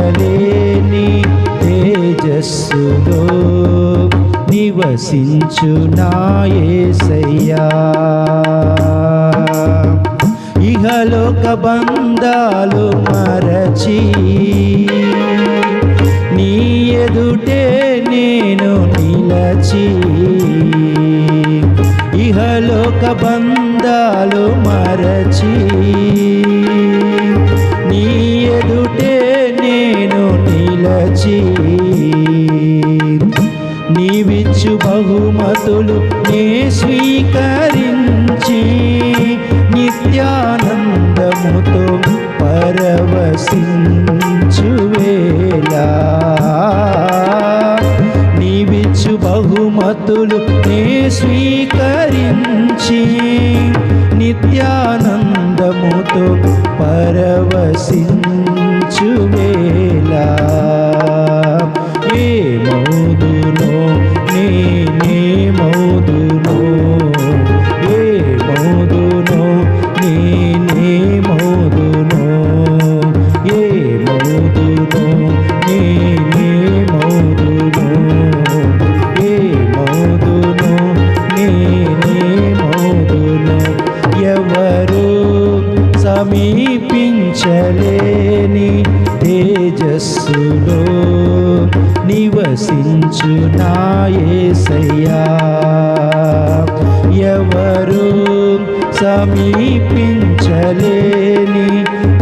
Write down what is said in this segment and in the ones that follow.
సమీపించలేని తేజస్సులో నివసించు నాయసయ్యా ఇహలోక బంధాలు మరచి నీ ఎదుటే నేను నిలచి ఇహలోక బంధాలు మరచి నిలచి నీవిచ్చు బహుమతులు నే స్వీకరించి నిత్యానందముతో పరవశించు వేళ నీవిచ్చు బహుమతులు నే స్వీకరించి నిత్యానందముతో పరవశించు నివసించు నాయసయ్యా ఎవరు సమీపించలేని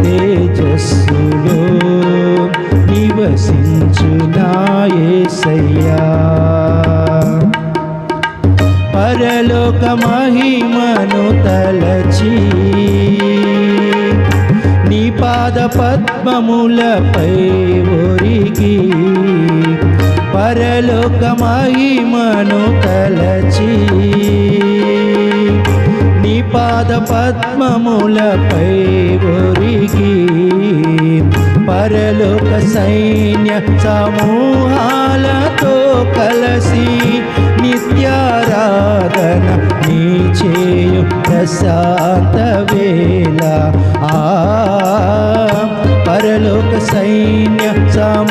తేజస్సులో నివసించు నాయసయ్యా పరలోక మహిమను తలచి నీ పాద పద్మములపై ఒరిగి పరలోక మహిమను తలచి నీ పాద పద్మములపై ఒరిగి పరలోక సైన్య సమూహాలతో కలసి నిత్యారాధన నీ చేయు ప్రశాంత వేళ. ఆ పరలోక సైన్య సమ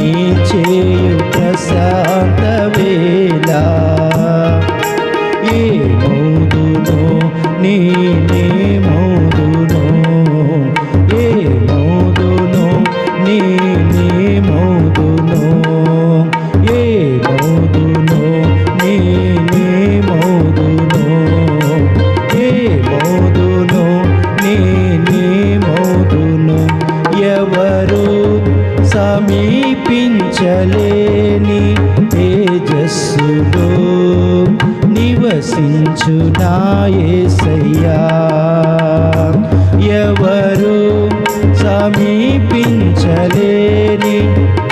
నీ చేయు ప్రశాంత వేళ ఏ మౌదునో నీ నీ తేజస్సులో నివసించు నాయసయ్యా ఎవరు సమీపించలేని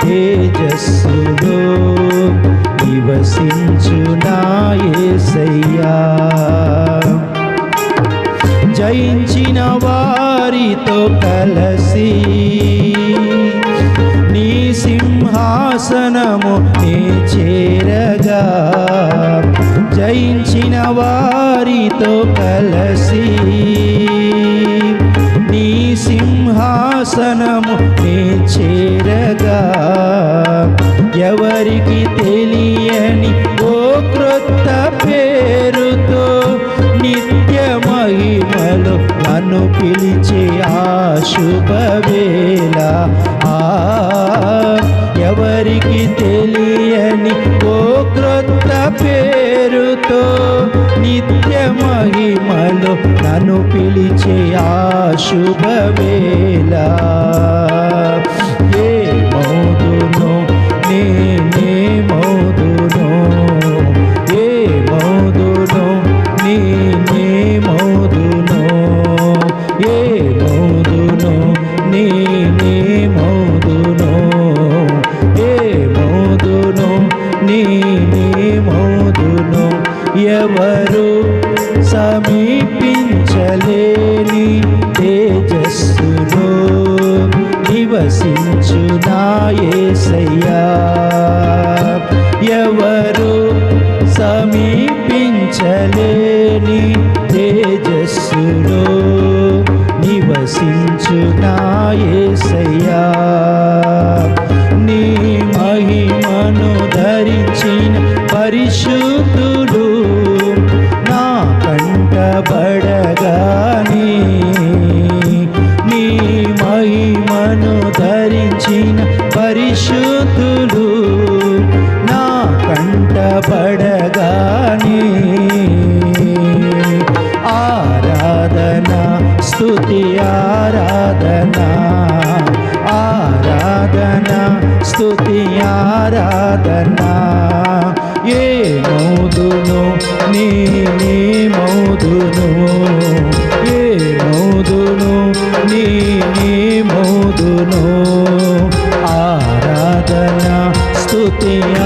తేజస్సులో నివసించు నాయసయ్యా జయించిన వారితో కలసి వారితో కలసి నీ సింహాసనము నే చేరగా ఎవరికి తెలియని ఓ క్రొత్త పేరుతో నిత్య మహిమలు నన్ను పిలిచే ఆ శుభవేళ ఆ ఎవరికి తెలియని ఓ క్రొత్త పేరుతో నిత్య మహిమలో నన్ను పిలిచే ఆ శుభవేళ. ఎవరు సమీపించలేని తేజస్సులో నివసించు నాయసయ్యా ఎవరు సమీపించలేని తేజస్సులో నివసించు నాయసయ్యా నీ మహిమను ధరించిన పరిశుద్ధు పరిశుద్ధులు నా కంటబడగానే ఆరాధన స్థుతి ఆరాధన ఆరాధన స్థుతి ఆరాధన. ఏ మౌదును నీ మౌదును ఏ మౌదును నీ మౌదును see